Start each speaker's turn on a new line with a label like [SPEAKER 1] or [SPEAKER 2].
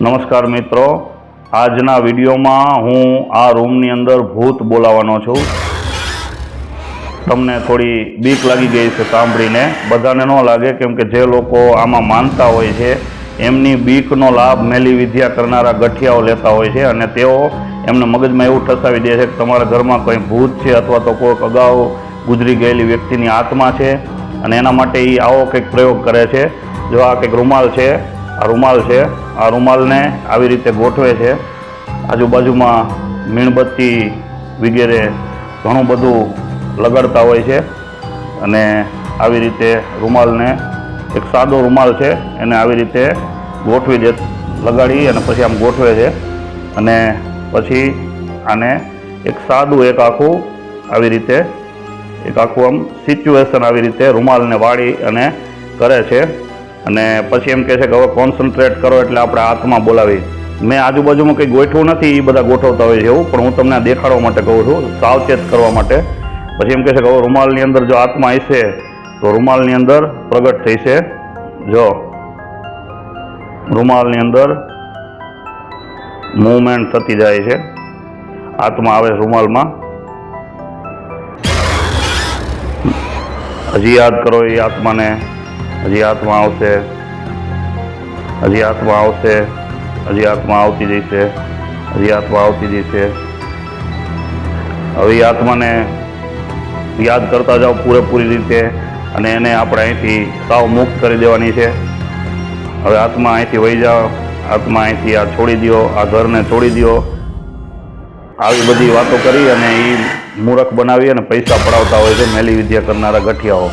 [SPEAKER 1] નમસ્કાર મિત્રો. આજના વિડીયોમાં હું આ રૂમની અંદર ભૂત બોલાવવાનો છું. તમને થોડી બીક લાગી ગઈ છે સાંભળીને. બધાને ન લાગે કેમ કે જે લોકો આમાં માનતા હોય છે, એમની બીકનો લાભ મેલી વિદ્યા કરનારા ગઠિયાઓ લેતા હોય છે અને તેઓ એમને મગજમાં એવું ઠસાવી દે છે કે તમારા ઘરમાં કોઈ ભૂત છે અથવા તો કોઈક અગાઉ ગુજરી ગયેલી વ્યક્તિની આત્મા છે અને એના માટે એ આવો કંઈક પ્રયોગ કરે છે. જો આ કંઈક રૂમાલ છે આ રૂમાલ છે. આ રૂમાલને આવી રીતે ગોઠવે છે. આજુબાજુમાં મીણબત્તી વગેરે ઘણું બધું લગાડતા હોય છે. અને આવી રીતે રૂમાલને એક સાદો રૂમાલ છે. એને આવી રીતે ગોઠવી દે, લગાડી અને પછી આમ ગોઠવે છે. અને પછી આને એક સાદું એક આખું આવી રીતે, એક આખું આમ સિચ્યુએશન આવી રીતે રૂમાલને વાળી અને કરે છે. અને પછી એમ કહે છે કે હવે કોન્સન્ટ્રેટ કરો એટલે આપણે હાથમાં બોલાવી. મેં આજુબાજુમાં કંઈ ગોઠવું નથી, એ બધા ગોઠવતા હોય છે એવું, પણ હું તમને દેખાડવા માટે કહું છું, સાવચેત કરવા માટે. પછી એમ કહે છે કે હવે રૂમાલની અંદર જો આત્મા હશે, તો રૂમાલની અંદર પ્રગટ થઈ છે જો, રૂમાલની અંદર મૂવમેન્ટ થતી જાય છે. આત્મા આવે રૂમાલમાં. હજી યાદ કરો એ આત્માને. હજી આત્મા આવશે. હજી આત્મા આવશે. હજી આત્મા આવતી જશે હજી આત્મા આવતી જશે હવે આત્માને યાદ કરતા જાઓ પૂરેપૂરી રીતે અને એને આપણે અહીંથી સાવ મુક્ત કરી દેવાની છે. હવે આત્મા અહીંથી વહી જાઓ. આત્મા અહીંથી આ છોડી દો, આ ઘરને છોડી દો. આવી બધી વાતો કરી અને એ મૂરખ બનાવી અને પૈસા પડાવતા હોય છે, મેલી વિદ્યા કરનારા ગઠિયાઓ.